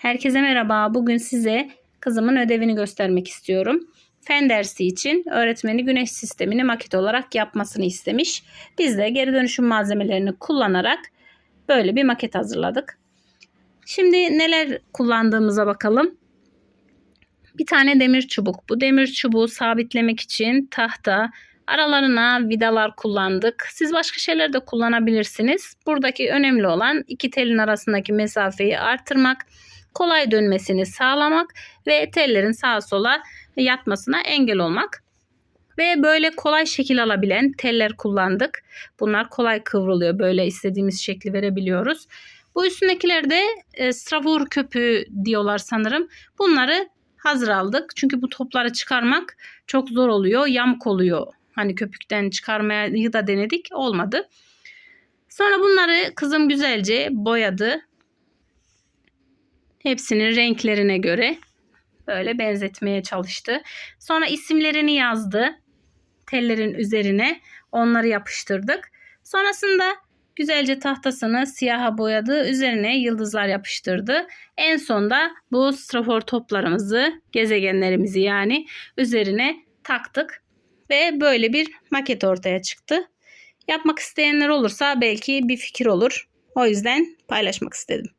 Herkese merhaba. Bugün size kızımın ödevini göstermek istiyorum. Fen dersi için öğretmeni güneş sistemini maket olarak yapmasını istemiş. Biz de geri dönüşüm malzemelerini kullanarak böyle bir maket hazırladık. Şimdi neler kullandığımıza bakalım. Bir tane demir çubuk. Bu demir çubuğu sabitlemek için tahta, aralarına vidalar kullandık. Siz başka şeyler de kullanabilirsiniz. Buradaki önemli olan iki telin arasındaki mesafeyi artırmak, kolay dönmesini sağlamak ve tellerin sağa sola yatmasına engel olmak. Ve böyle kolay şekil alabilen teller kullandık. Bunlar kolay kıvrılıyor. Böyle istediğimiz şekli verebiliyoruz. Bu üstündekiler de e, stravur köpüğü diyorlar sanırım. Bunları hazır aldık. Çünkü bu topları çıkarmak çok zor oluyor. Yamuk oluyor. Hani köpükten çıkarmayı da denedik. Olmadı. Sonra bunları kızım güzelce boyadı. Hepsinin renklerine göre böyle benzetmeye çalıştı. Sonra isimlerini yazdı. Tellerin üzerine onları yapıştırdık. Sonrasında güzelce tahtasını siyaha boyadı. Üzerine yıldızlar yapıştırdı. En sonda bu strafor toplarımızı, gezegenlerimizi yani üzerine taktık. Ve böyle bir maket ortaya çıktı. Yapmak isteyenler olursa belki bir fikir olur. O yüzden paylaşmak istedim.